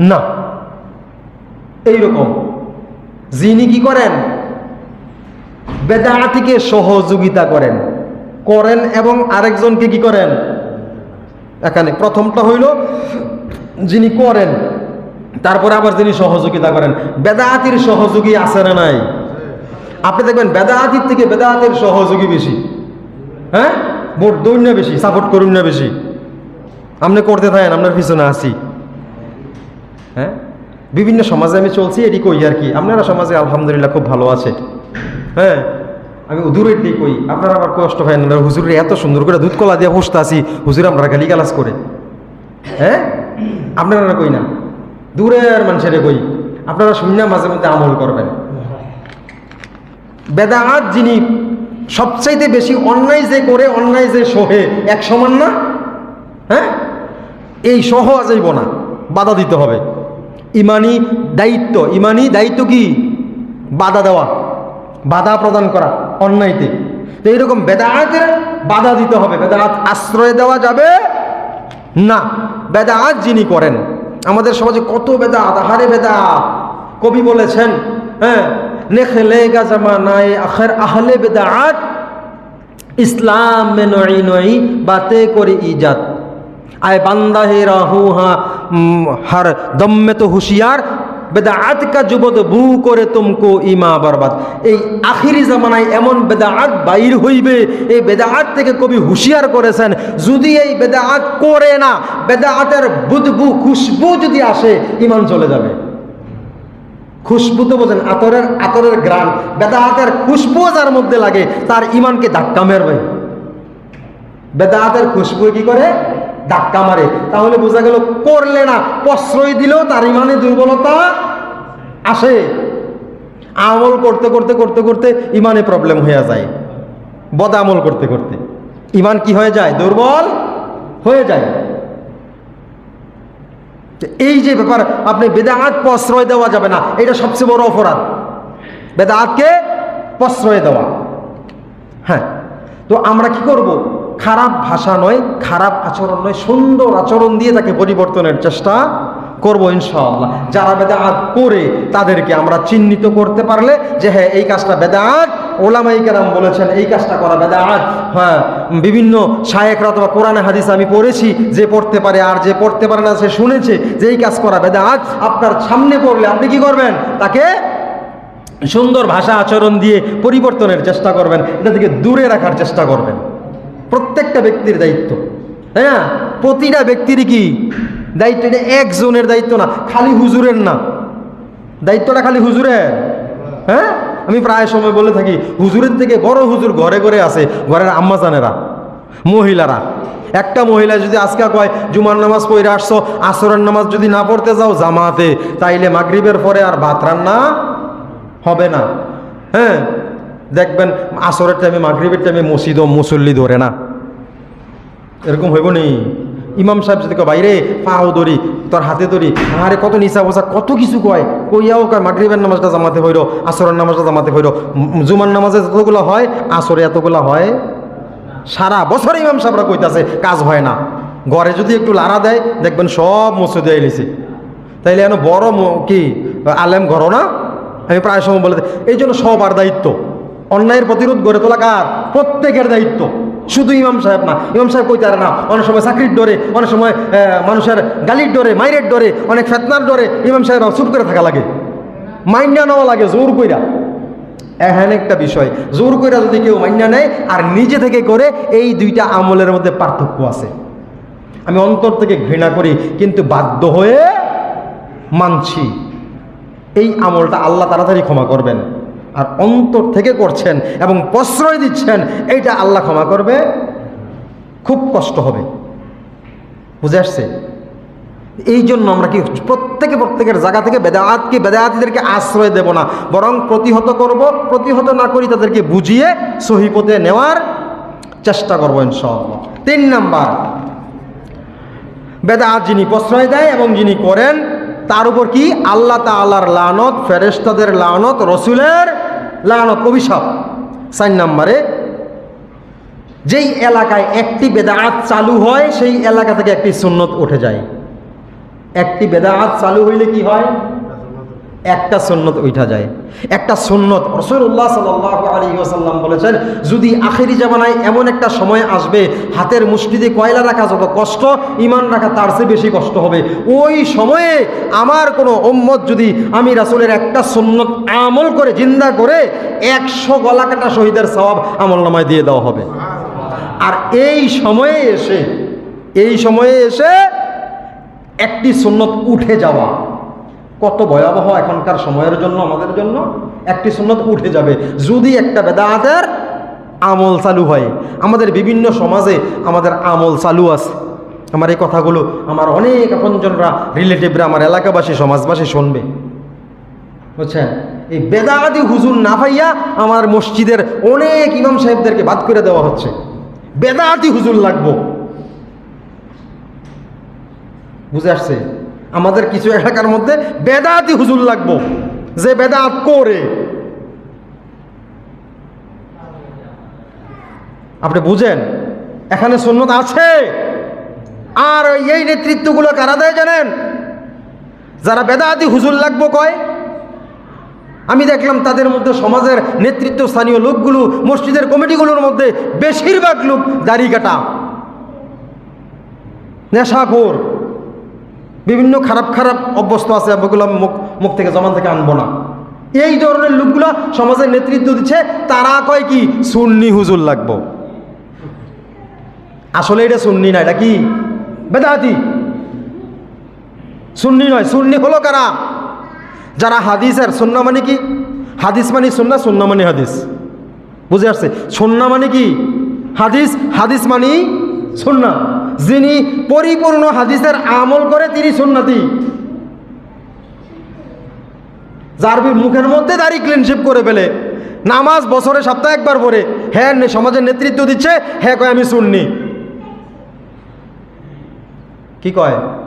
না। এইরকম। যিনি কি করেন? বেদাতিকে সহযোগিতা করেন। করেন এবং আরেকজনকে কি করেন? এখানে প্রথমটা হইল যিনি করেন, তারপরে আবার যিনি সহযোগিতা করেন। বেদাতির সহযোগী আছে না নাই? আপনি দেখবেন বেদাতির থেকে বেদাতের সহযোগী বেশি। হ্যাঁ? ভোট দৌড় না বেশি সাপোর্ট করুন না বেশি। আপনি করতে থাকেন, আপনার পিছনে আসি হ্যাঁ? বিভিন্ন সমাজে আমি চলছি, এটি কই আর কি? আপনারা সমাজে আলহামদুলিল্লাহ খুব ভালো আছে। হ্যাঁ? আমি দূরের দিকে কই, আপনারা আবার কষ্ট হয় না হুজুরের এত সুন্দর করে দুধ কলা দিয়ে বসতে আসি, হুজুর আমরা গালি গালাস করে। হ্যাঁ? আপনারা কই না? দূরের মানুষের কই? আপনারা শূন্য মাঝে মধ্যে আমল করবেন। বেদাহাত যিনি সবচাইতে বেশি অন্যায় যে করে, অন্যায় যে সহে, এক সমান না? হ্যাঁ? এই সহ যাইব না, বাধা দিতে হবে। ইমানি দায়িত্ব। ইমানি দায়িত্ব কি? বাধা দেওয়া। বাধা প্রদান করা অন্যায়তে। তো এইরকম বেদাহাতের বাধা দিতে হবে। বেদাহাত আশ্রয় দেওয়া যাবে না। বেদাহাত যিনি করেন। আমাদের সমাজে কত বেদাত, আহারে বেদা কবি বলেছেন হ্যাঁ আখের আহলে বেদাত। ইসলাম মে নই নই বাতে করে ইজাত। আয় বান্দা হে রাহু হা হর দম মে তো হুশিয়ার, বেদাআত কা যুবত বু করে তুমকো ইমা বরবাদ। এই আখিরি জামানায় এমন বেদাআত বাইর হইবে, এই বেদাআত থেকে কবি হুঁশিয়ার করেছেন, যদি এই বেদাআত করে না বেদা বেদাআতের বুদবু, খুশবু যদি আসে, ইমান চলে যাবে। খুশবু তো বোঝেন, আতরের আতরের গ্রাম বেদাহাতের খুশবু যার মধ্যে লাগে, তার ইমানকে ধাক্কা মারবে। বেদাহাতের খুশবু কি করে? ধাক্কা মারে। তাহলে বোঝা গেল করলে না, প্রশ্রয় দিলেও তার ইমানে দুর্বলতা আসে। আমল করতে করতে করতে করতে ইমানে প্রবলেম হয়ে যায়। বদ আমল করতে করতে। ইমান কি হয়ে যায়? দুর্বল হয়ে যায়। এই যে ব্যাপার, আপনি বেদাহাত প্রশ্রয় দেওয়া যাবে না, এটা সবচেয়ে বড় অপরাধ। বেদাহাতকে প্রশ্রয় দেওয়া। হ্যাঁ তো আমরা কি করব? খারাপ ভাষা নয়, খারাপ আচরণ নয়, সুন্দর আচরণ দিয়ে তাকে পরিবর্তনের চেষ্টা করব ইনশাআল্লাহ। যারা বেদাহাত করে তাদেরকে আমরা চিহ্নিত করতে পারলে যে হ্যাঁ এই কাজটা বেদাহাত ওলামাই কেরাম বলেছেন, এই কাজটা করা বেদাহাত হ্যাঁ বিভিন্ন শায়েকরা অথবা কোরআনে হাদিস আমি পড়েছি, যে পড়তে পারে আর যে পড়তে পারে না সে শুনেছে যে এই কাজ করা বেদাহাত আপনার সামনে পড়লে আপনি কি করবেন? তাকে সুন্দর ভাষা আচরণ দিয়ে পরিবর্তনের চেষ্টা করবেন। এটা থেকে দূরে রাখার চেষ্টা করবেন। প্রত্যেকটা ব্যক্তির দায়িত্ব, তাই না? প্রতিটা ব্যক্তিরই কি? দায়িত্ব এটা একজনের দায়িত্ব না, খালি হুজুরের না। দায়িত্বটা খালি হুজুরের? হ্যাঁ? আমি প্রায় সময় বলে থাকি, হুজুরের থেকে বড় হুজুর ঘরে ঘরে আছে, ঘরের আম্মাজানেরা মহিলারা। একটা মহিলা যদি আজকে কয়, জুমার নামাজ পড়ে আসছো, আসরের নামাজ যদি না পড়তে যাও জামাতে, তাইলে মাগরিবের পরে আর ভাত রান্না হবে না। হ্যাঁ? দেখবেন আসরের টাইমে মাগরিবের টাইমে মসজিদ ও মুসল্লি ধরে না। এরকম হইব নি? ইমাম সাহেব যদি বাইরে পাও ধরি, তোর হাতে ধরি। আরে, কত নিচা বসা কত কিছু কয়। কইয়াও কয় মাগরিবের নামাজটা জামাতে হইল আসরের নামাজটা জামাতে হইল জুমার নামাজে যতগুলো হয়, আসরে এতগুলো হয়। সারা বছর ইমাম সাহেবরা কইতাছে, কাজ হয় না। ঘরে যদি একটু লাড়া দেয়, দেখবেন সব মসজিদে এলিছে তাইলে এন বড় কি, আলেম ঘর না? আমি প্রায় সময় বলে এই জন্য সবার দায়িত্ব। অন্যায়ের প্রতিরোধ গড়ে তোলা কার? প্রত্যেকের দায়িত্ব। শুধু ইমাম সাহেব না, ইমাম সাহেব কইতে পারে না, অনেক সময় চাকরির ডরে, অনেক সময় মানুষের গালির ডরে, মাইরের ডরে, অনেক ফেতনার ডরে ইমাম সাহেব চুপ করে থাকা লাগে। মাইন্যা নেওয়া লাগে জোর কইরা। এখানে একটা বিষয়, জোর কইরা যদি কেউ মাইন্যা নেয়, আর নিজে থেকে করে, এই দুইটা আমলের মধ্যে পার্থক্য আছে। আমি অন্তর থেকে ঘৃণা করি, কিন্তু বাধ্য হয়ে মানছি। এই আমলটা আল্লাহ তাড়াতাড়ি ক্ষমা করবেন। আর অন্তর থেকে করছেন এবং প্রশ্রয় দিচ্ছেন, এইটা আল্লাহ ক্ষমা করবে। খুব কষ্ট হবে। বুঝে আসছে? এই জন্য আমরা কি প্রত্যেকে প্রত্যেকের জায়গা থেকে বেদায়াতকে, বেদায়াতিদেরকে আশ্রয় দেব না। বরং প্রতিহত করব, প্রতিহত না করি তাদেরকে বুঝিয়ে সহিপথে নেওয়ার চেষ্টা করব ইনশাআল্লাহ। তিন নাম্বার বেদাত যিনি প্রশ্রয় দেয় এবং যিনি করেন তার উপর কি? আল্লাহ তাআলার লানত ফেরেস্তাদের লানত, রসুলের লানত, অভিশাপ। সাইন নাম্বারে, যেই এলাকায় একটি বেদাত চালু হয়, সেই এলাকা থেকে একটি সুন্নত উঠে যায়। একটি বেদাত চালু হইলে কি হয়? একটা সুন্নত উঠা যায়। একটা সুন্নত। রসুল্লাহ সাল্লাহ আলী ওসাল্লাম বলেছেন, যদি আখেরি জামানায় এমন একটা সময় আসবে, হাতের মুষ্টিতে কয়লা রাখা যত কষ্ট ইমান রাখা তার চেয়ে বেশি কষ্ট হবে। ওই সময়ে আমার কোনো ওম্মত যদি আমি রাসুলের একটা সুন্নত আমল করে, জিন্দা করে, একশো গলা কাটা শহীদের সবাব আমল নামায় দিয়ে দেওয়া হবে। আর এই সময়ে এসে, এই সময়ে এসে একটি সুন্নত উঠে যাওয়া কত ভয়াবহ এখনকার সময়ের জন্য, আমাদের জন্য? একটি সুন্নত উঠে যাবে। যদি একটা বেদাতের আমল চালু হয়, আমাদের বিভিন্ন সমাজে আমাদের আমল চালু আছে। আমার এই কথাগুলো আমার অনেক আপনজনরা, রিলেটিভরা আমার এলাকাবাসী, সমাজবাসী শুনবে। বুঝছেন? এই বেদাদি হুজুর না পাইয়া আমার মসজিদের অনেক ইমাম সাহেবদেরকে বাদ করে দেওয়া হচ্ছে। বেদাতি হুজুর লাগবো। বুঝে আসছে? আমাদের কিছু এলাকার মধ্যে বেদাতি হুজুর লাগবো। যে বেদাত করে। আপনি বুঝেন? এখানে সুন্নত আছে। আর এই নেতৃত্বগুলো কারা দেয় জানেন? যারা বেদাতি হুজুর লাগবো কয়? আমি দেখলাম তাদের মধ্যে সমাজের নেতৃত্ব স্থানীয় লোকগুলো, মসজিদের কমিটিগুলোর মধ্যে বেশিরভাগ লোক দাড়ি কাটা। নেশাখোর। বিভিন্ন খারাপ খারাপ অভ্যস্ত আছে ওগুলো মুখ মুখ থেকে জমান থেকে আনব না। এই ধরনের লোকগুলো সমাজের নেতৃত্ব দিচ্ছে, তারা কয় কি, সুন্নি হুজুর লাগবো। আসলে এটা সুন্নি না, এটা কি? বেদাতি সুন্নি নয়, সুন্নি হলো কারা? যারা হাদিসের সুন্না মানে কি? হাদিস মানে সুন্না সুন্না মানে হাদিস। বুঝে আসছে? সুন্না মানে কি? হাদিস হাদিস মানে সুন্না। যিনি পরিপূর্ণ হাদিসের আমল করে তিনি সুন্নাতি। যার মুখের মধ্যে দাঁড়িয়ে ক্লিনশিপ করে ফেলে, নামাজ বছরে সপ্তাহে একবার পরে হ্যাঁ সমাজের নেতৃত্ব দিচ্ছে হ্যাঁ কয় আমি শুননি কি কয়?